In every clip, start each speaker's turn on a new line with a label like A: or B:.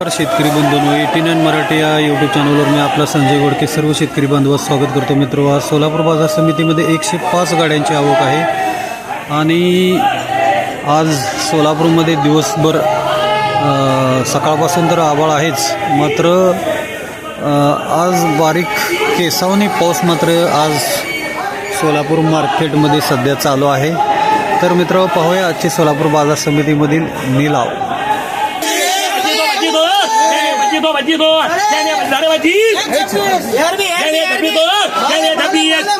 A: नमस्कार शेतकरी बंधूंनो एटीन मराठी या यूट्यूब चॅनलवर मी आपला संजय गोडके सर्व शेतकरी बांधवात स्वागत करतो मित्र. आज सोलापूर बाजार समितीमध्ये एकशे पाच गाड्यांची आवक आहे. आणि आज सोलापूरमध्ये दिवसभर सकाळपासून तर आभाळ आहेच. मात्र आज बारीक केसावनी पाऊस मात्र आज सोलापूर मार्केटमध्ये सध्या चालू आहे. तर मित्र पाहूया आजची सोलापूर बाजार समितीमधील निलाव.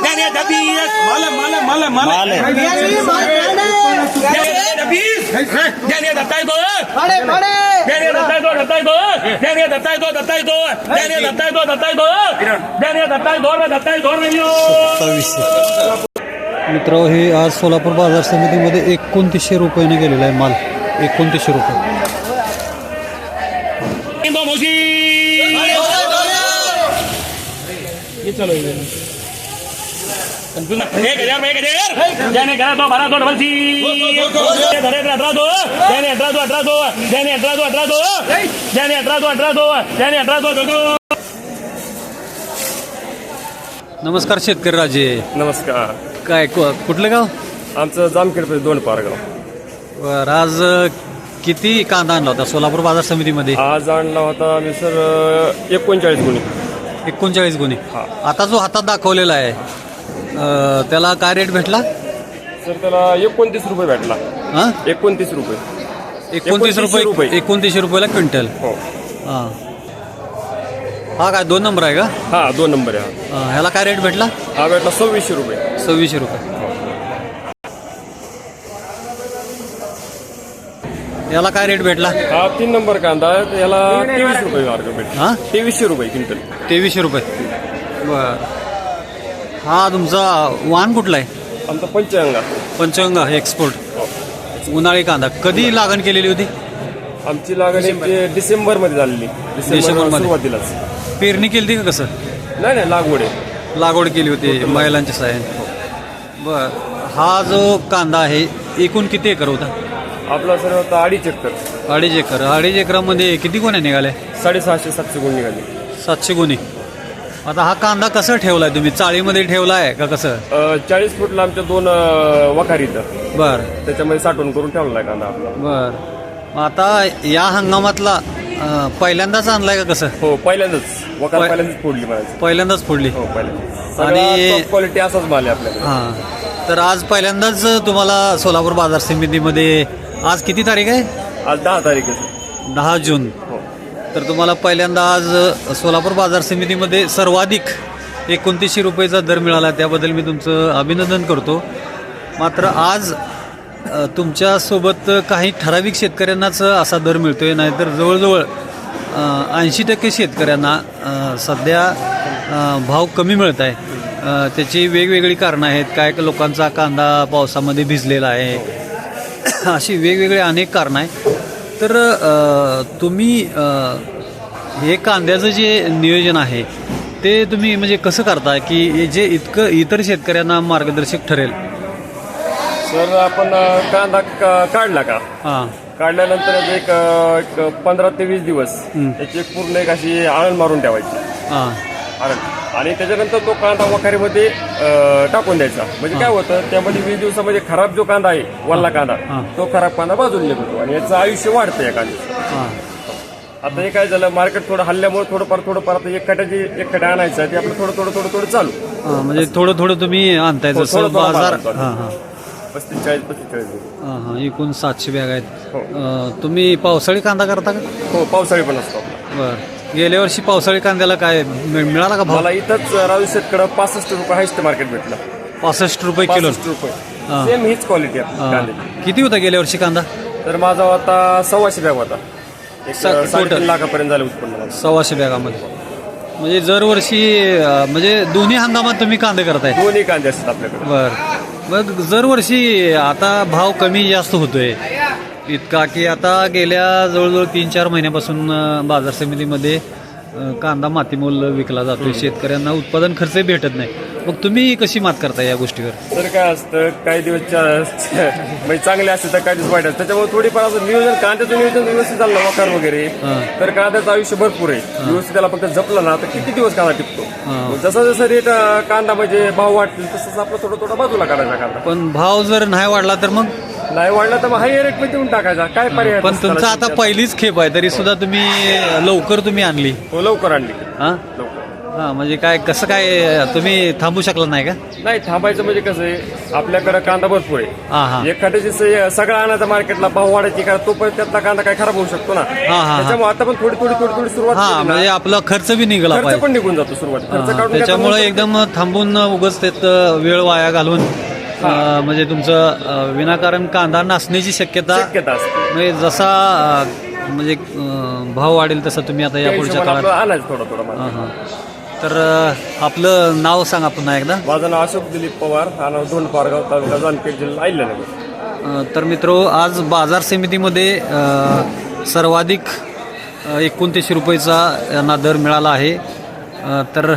B: जाने धब्बी माले माले माले माले जाने धब्बी जाने धत्ताई दो जाने धत्ताई दो धत्ताई दो जाने धत्ताई दो धत्ताई दो जाने धत्ताई दो धत्ताई दो जाने धत्ताई दो में धत्ताई दो में यो
A: मित्र हे आज सोलापूर बाजार समितीमध्ये एकोणतीसशे रुपयाने गेलेला आहे माल एकोणतीसशे रुपये
B: दो मौसी ये चलो एक हजार एक हजार दो दो डबल सी धरे दो दो दो दो दो दो दो दो दो दो
A: नमस्कार शेतकरी राजे.
C: नमस्कार.
A: काय कु- कुठलं गाव?
C: आमचं जामखेड दोन पारगाव.
A: बरं आज अ, किती कांदा आणला होता सोलापूर बाजार समितीमध्ये?
C: आज आणला होता आम्ही सर एकोणचाळीस गुणी.
A: एकोणचाळीस गुन्हे
C: हा.
A: आता जो हातात दाखवलेला आहे अ, त्याला काय रेट भेटला?
C: सर त्याला एकोणतीस रुपये भेटला.
A: हा?
C: एकोणतीस रुपये.
A: एकोणतीस
C: 29
A: रुपये
C: रुपये.
A: एकोणतीसशे रुपयाला क्विंटल.
C: हो.
A: हा. हा काय दोन नंबर आहे का?
C: हा दोन नंबर आहे
A: ह्याला काय रेट भेटला?
C: हा हा भेटला सव्वीसशे रुपये.
A: सव्वीसशे रुपये. याला काय रेट भेटला?
C: हा तीन नंबर कांदा आहे. याला तेवीस रुपये मार्ग भेटला.
A: हा?
C: तेवीसशे रुपये क्विंटल.
A: तेवीसशे रुपये. बर. हा तुमचा वाहन कुठला आहे?
C: आमचा पंचांगा
A: पंचगंगा एक्सपोर्ट उन्हाळी कांदा. कधी लागण केलेली होती?
C: आमची लागण एक डिसेंबर. मध्ये झालेली. डिसेंबर
A: डिसेंबरमध्ये.
C: सुरुवातीलाच.
A: पेरणी केली का कसं?
C: नाही नाही लागवड आहे.
A: लागवड केली होती महिलांच्या सहाय्याने. बर. हा जो कांदा आहे एकूण किती एकर होता?
C: आपला सर होता अडीच एकर.
A: अडीच एकर. अडीच एकरामध्ये किती गुन्हे निघाले?
C: साडेसहाशे सातशे गुण निघाली.
A: सातशे गुन्हे. आता हा कांदा कसा ठेवलाय तुम्ही? चाळीमध्ये ठेवलाय का कसं?
C: अ, चाळीस फुटला आमच्या दोन अ, वखार इथं.
A: बर.
C: त्याच्यामध्ये साठवण करून ठेवला आहे कांदा आपला.
A: बर. मग आता या हंगामातला अं, पहिल्यांदाच आणलाय का कसं?
C: हो पहिल्यांदाच.
A: पहि-
C: पहिल्यांदाच फोडली म्हणायचं
A: पहिल्यांदाच फोडली.
C: हो पहिल्यांदाच.
A: आणि-
C: आणि क्वालिटी असाच माल आहे आपल्याकडे.
A: हां. तर आज पहिल्यांदाच तुम्हाला सोलापूर बाजार समितीमध्ये आज किती तारीख आहे?
C: आज दहा तारीख आहे सर.
A: दहा जून.
C: हो.
A: तर तुम्हाला पहिल्यांदा आज सोलापूर बाजार समितीमध्ये सर्वाधिक एकोणतीसशे रुपयेचा दर मिळाला त्याबद्दल मी तुमचं अभिनंदन करतो. मात्र आज अ, तुमच्यासोबत काही ठराविक शेतकऱ्यांनाच असा दर मिळतोय नाहीतर जवळजवळ ऐंशी टक्के शेतकऱ्यांना अ, सध्या अ, भाव कमी मिळत आहे. अ, त्याची वेगवेगळी कारणं आहेत काय लोकांचा कांदा पावसामध्ये भिजलेला आहे अशी वेगवेगळे अनेक कारणं आहे तर तुम्ही हे कांद्याचं जे नियोजन आहे ते तुम्ही म्हणजे कसं करता की जे इतकं इतर शेतकऱ्यांना मार्गदर्शक ठरेल.
C: सर आपण कांदा काढला का?
A: हां.
C: काढल्यानंतर एक पंधरा ते वीस दिवस. त्याची एक पूर्ण एक अशी आळण मारून ठेवायची.
A: हां.
C: आणि त्याच्यानंतर तो कांदा वखारीमध्ये टाकून द्यायचा. म्हणजे काय होतं त्यामध्ये वीस दिवसामध्ये खराब जो कांदा आहे वल्ला कांदा. तो खराब कांदा बाजूला निघतो आणि याचं आयुष्य वाढतं या कांद्याचं
A: हां.
C: आता हे काय झालं मार्केट थोडं हल्ल्यामुळे थोडंफार थोडंफार आता एक कट्याची एक कट्या आणायचं आहे, ते आपलं थोडं थोडं थोडं थोडं चालू.
A: म्हणजे थोडं थोडं तुम्ही आणताय
C: हो,
A: जसं बाजार. हां हां.
C: पस्तीस चाळीस पस्तीस
A: हां हां एकूण सातशे बॅग आहेत.
C: हो.
A: तुम्ही पावसाळी कांदा करता का?
C: हो पावसाळी पण असतो.
A: बरं. गेल्या वर्षी पावसाळी कांद्याला काय मि- मिळाला का भाव?
C: मला इथंच राजू शेतकडं पासष्ट रुपये हायस्ट मार्केट भेटलं.
A: पासष्ट रुपये किलो.
C: पासष्ट रुपये. सेम हीच क्वालिटी आहे
A: हां. किती होता गेल्या वर्षी कांदा?
C: तर माझा आता सव्वाशे बॅग होता. एक
A: सा- total.
C: साडेतीन लाखापर्यंत झालं उत्पन्न माझं.
A: सव्वाशे बॅगामध्ये. म्हणजे दरवर्षी अं, म्हणजे दोन्ही हंगामात तुम्ही कांदे करताय?
C: दोन्ही कांदे असतात आपल्याकडे.
A: बर. मग दरवर्षी आता भाव कमी जास्त होतोय. इतका की आता गेल्या जवळजवळ तीन चार महिन्यापासून बाजार समितीमध्ये कांदा मातीमोल विकला जातोय. शेतकऱ्यांना उत्पादन खर्चही भेटत नाही. मग तुम्ही कशी मात करता या गोष्टीवर?
C: तर काय असतं काही दिवस म्हणजे चांगले असते तर काही दिवस वाईट असतं त्याच्यामुळे थोडीफार असं नियोजन कांद्याचं नियोजन व्यवस्थित झालं ना वकार वगैरे. तर कांद्याचं आयुष्य भरपूर आहे. व्यवस्थित त्याला फक्त जपलं ना तर किती दिवस कांदा टिकतो? जसा जसा रेट कांदा म्हणजे भाव वाटतील तसं आपलं थोडं थोडं बाजूला काढायचा कांदा.
A: पण भाव जर नाही वाढला तर मग?
C: नाही वाढला तर मग हाय रेटमध्ये देऊन टाकायचा. काय पर्याय
A: पण तुमचं
C: त्याला
A: आता. पहिलीच खेप आहे तरी सुद्धा तुम्ही लवकर तुम्ही आणली.
C: हो लवकर आणली.
A: हा?
C: लवकर.
A: हा म्हणजे काय कसं काय तुम्ही थांबू शकला नाही का?
C: नाही थांबायचं म्हणजे कसं आहे आपल्याकडे कांदा भरपूर आहे.
A: हा हा.
C: एखाद्याची सगळा आणायचा मार्केटला भाव वाढायची कारण तोपर्यंत त्यातला कांदा काय खराब होऊ शकतो ना.
A: हा, हा.
C: त्याच्यामुळे आता पण थोडी थोडी थोडी थोडी सुरुवात
A: हा
C: केली ना,
A: म्हणजे आपला खर्च बी निघाला
C: खर्च
A: पाहिजे.
C: पण निघून जातो सुरुवात खर्च
A: हा,
C: काढून
A: त्याच्यामुळे एकदम थांबून उगच त्यात वेळ वाया घालून. म्हणजे तुमचं विनाकारण कांदा नासण्याची शक्यता
C: शक्यता असते.
A: म्हणजे जसा म्हणजे भाव वाढेल तसं तुम्ही आता या पुढच्या काळात
C: आणायचं थोडं थोडं माल.
A: हा हा तर आपलं नाव सांगा पुन्हा एकदा.
C: माझं नाव अशोक दिलीप पवार आणि दोन पारगाव तालुका जानपेठ जिल्हा अहिल्यानगर.
A: अ, तर मित्रो आज बाजार समितीमध्ये अ, सर्वाधिक अ, एकोणतीसशे रुपयेचा यांना दर मिळाला आहे. अ, तर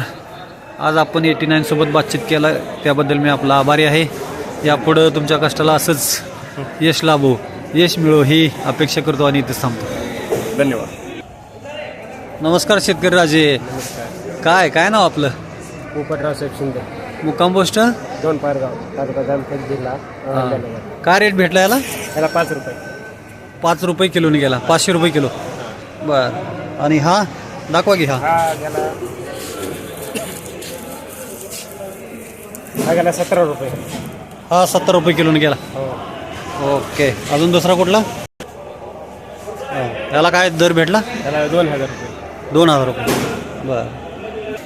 A: आज आपण एटी नाईनसोबत बातचीत केला. त्याबद्दल मी आपला आभारी आहे. यापुढं तुमच्या कष्टाला असंच यश लाभो यश मिळो ही अपेक्षा करतो आणि इथेच थांबतो.
C: धन्यवाद.
A: नमस्कार शेतकरी राजे. काय काय नाव आपलं?
D: पोपटराव साहेब शिंदे.
A: मुक्काम पोस्ट
D: दोन पारगाव तालुका जामखेड जिल्हा
A: काय रेट भेटला याला?
D: त्याला पाच रुपये.
A: पाच रुपये किलोने गेला पाचशे रुपये किलो. बर. आणि हा? दाखवा की हा.
D: गेला सतरा रुपये.
A: हा सत्तर रुपये किलोने गेला.
D: हो.
A: ओके. अजून दुसरा कुठला? हा, याला काय दर भेटला?
D: त्याला दोन हजार रुपये.
A: दोन हजार रुपये. बर.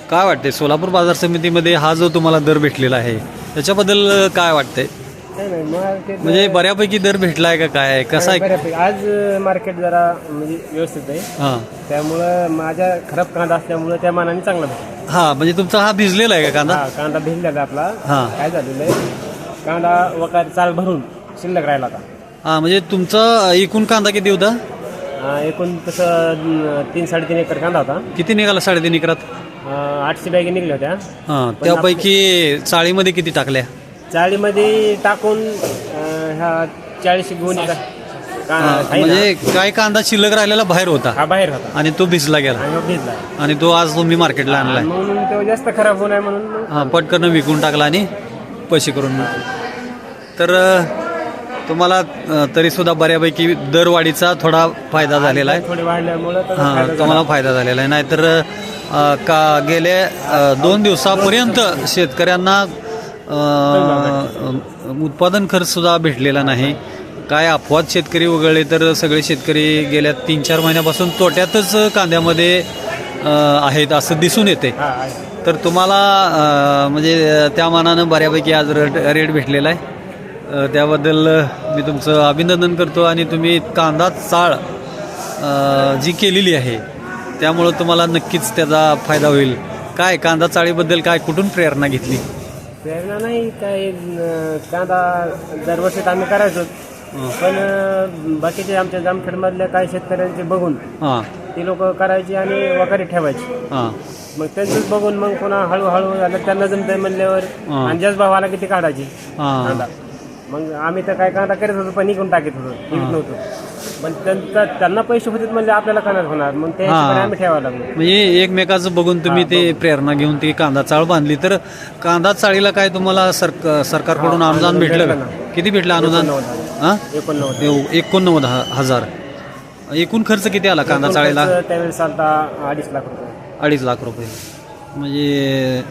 A: काय वाटते सोलापूर बाजार समितीमध्ये हा जो तुम्हाला दर भेटलेला आहे त्याच्याबद्दल काय वाटतंय?
D: नाही नाही मार्केट
A: म्हणजे बऱ्यापैकी दर भेटलाय का काय? कसा आहे?
D: बऱ्यापैकी. आज मार्केट जरा म्हणजे व्यवस्थित आहे.
A: हा.
D: त्यामुळं माझ्या खराब कांदा असल्यामुळं त्या मानाने चांगला भेटतो
A: हा म्हणजे तुमचा हा भिजलेला आहे का कांदा?
D: हा कांदा भिजलेला आपला.
A: हा.
D: काय झालेलं आहे? कांदा वकार चाल भरून शिल्लक राहिला होता.
A: हा म्हणजे तुमचा एकूण कांदा किती होता?
D: एकूण तसं तीन साडेतीन एकर कांदा होता.
A: किती निघाला साडेतीन एकरात?
D: आठशे बॅगी निघल्या होत्या.
A: हा त्यापैकी चाळीमध्ये किती टाकल्या?
D: चाळीमध्ये टाकून ह्या चाळीस गुण
A: हा? म्हणजे काय कांदा शिल्लक राहिलेला बाहेर होता?
D: हा बाहेर होता.
A: आणि तो भिजला गेला.
D: आणि मग भिजला.
A: आणि तो आज तुम्ही मार्केटला आणलाय.
D: म्हणून तो जास्त खराब नये म्हणून
A: हा पटकन विकून टाकला आणि पैसे करून. तर तुम्हाला अ, तरी सुद्धा बऱ्यापैकी दरवाढीचा थोडा फायदा झालेला आहे.
D: वाढल्यामुळं
A: हा
D: फायदा
A: तुम्हाला फायदा झालेला आहे. नाहीतर का गेल्या अ, दोन दिवसापर्यंत शेतकऱ्यांना उत्पादन खर्च सुद्धा भेटलेला नाही. काय अपवाद शेतकरी वगळले तर सगळे शेतकरी गेल्या तीन चार महिन्यापासून तोट्यातच कांद्यामध्ये आहेत असं दिसून येते. तर तुम्हाला म्हणजे त्या मानानं बऱ्यापैकी आज रेट रेट भेटलेला आहे. त्याबद्दल मी तुमचं अभिनंदन करतो आणि तुम्ही कांदा चाळ जी केलेली आहे त्यामुळं तुम्हाला नक्कीच त्याचा फायदा होईल. काय कांदा चाळीबद्दल काय कुठून प्रेरणा घेतली?
D: प्रेरणा नाही काय कांदा दरवर्षीत आम्ही करायचो. पण बाकीचे आमच्या जामखेडमधल्या काही शेतकऱ्यांचे बघून
A: हां.
D: ती लोक करायची आणि वकारी ठेवायची.
A: हां.
D: मग त्यांचंच बघून मग पुन्हा हळूहळू झालं त्यांना जमतंय म्हणल्यावर
A: हा.
D: आणि जास्त भावाला किती काढायची?
A: हां.
D: कांदा मग आम्ही तर काय कांदा करत होतो पण निघून टाकत होतो. विकत नव्हतो. पण त्यांचा त्यांना पैसे होते म्हणजे आपल्याला कांदा होणार. मग त्या
A: हा.
D: हिशोबाने आम्ही ठेवावं लागलो.
A: म्हणजे एकमेकाचं बघून तुम्ही ते प्रेरणा घेऊन ती कांदा चाळ बांधली. तर कांदा चाळीला काय तुम्हाला सरक सरकारकडून अनुदान भेटलं का? किती भेटलं अनुदान? हां?
D: एकोणनव्वद.
A: एकोणनव्वद ह- हजार. एकूण खर्च किती आला कांदा चाळीला?
D: त्यावेळेस चालता अडीच लाख रुपये.
A: अडीच लाख रुपये. म्हणजे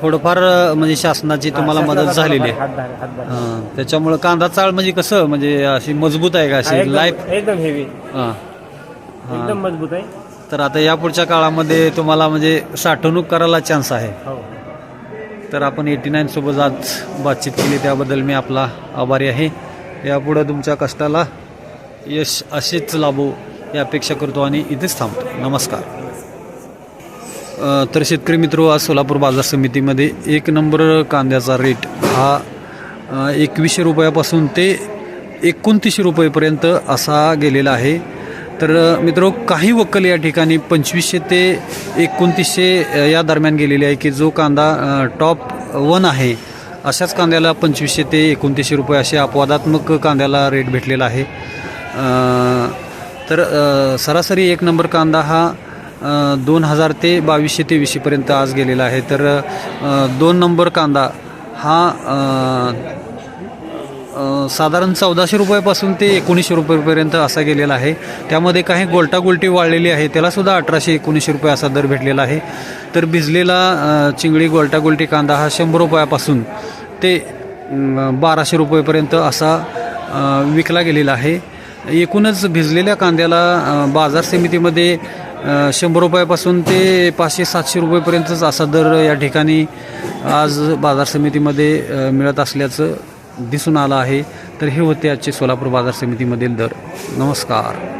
A: थोडंफार म्हणजे शासनाची तुम्हाला मदत झालेली आहे.
D: हातभार हातभार
A: हां, त्याच्यामुळं कांदा चाळ म्हणजे कसं म्हणजे अशी मजबूत आहे का अशी? लाईफ
D: एकदम एकदम हेवी
A: हां.
D: एकदम मजबूत आहे.
A: तर आता या पुढच्या काळामध्ये तुम्हाला म्हणजे साठवणूक करायला चान्स आहे.
D: हो.
A: तर आपण एटी नाईन सोबत आज बातचीत केली त्याबद्दल मी आपला आभारी आहे. यापुढं तुमच्या कष्टाला यश असेच लाभो ही अपेक्षा करतो आणि इथेच थांबतो. नमस्कार. तर शेतकरी मित्र आज सोलापूर बाजार समितीमध्ये एक नंबर कांद्याचा रेट हा एकवीसशे रुपयापासून ते एकोणतीसशे रुपयेपर्यंत असा गेलेला आहे. तर मित्र काही वक्कल या ठिकाणी पंचवीसशे ते एकोणतीसशे या दरम्यान गेलेले आहे की जो कांदा टॉप वन आहे अशाच कांद्याला पंचवीसशे ते एकोणतीसशे रुपये असे अपवादात्मक कांद्याला रेट भेटलेला आहे. तर सरासरी एक नंबर कांदा हा दोन हजार ते बावीसशे तेवीसशेपर्यंत आज गेलेला आहे. तर दोन नंबर कांदा हा साधारण चौदाशे रुपयापासून ते एकोणीसशे रुपयेपर्यंत असा गेलेला आहे. त्यामध्ये काही गोलटा वाढलेली वाळलेली आहे त्यालासुद्धा अठराशे एकोणीसशे रुपये असा दर भेटलेला आहे. तर भिजलेला चिंगळी गोलटागोलटी कांदा हा शंभर रुपयापासून ते बाराशे रुपयेपर्यंत असा विकला गेलेला आहे. एकूणच भिजलेल्या कांद्याला बाजार समितीमध्ये शंभर रुपयापासून ते पाचशे सातशे रुपयेपर्यंतच असा दर या ठिकाणी आज बाजार समितीमध्ये मिळत असल्याचं दिसून आलं आहे. तर हे होते आजचे सोलापूर बाजार समितीमधील दर. नमस्कार.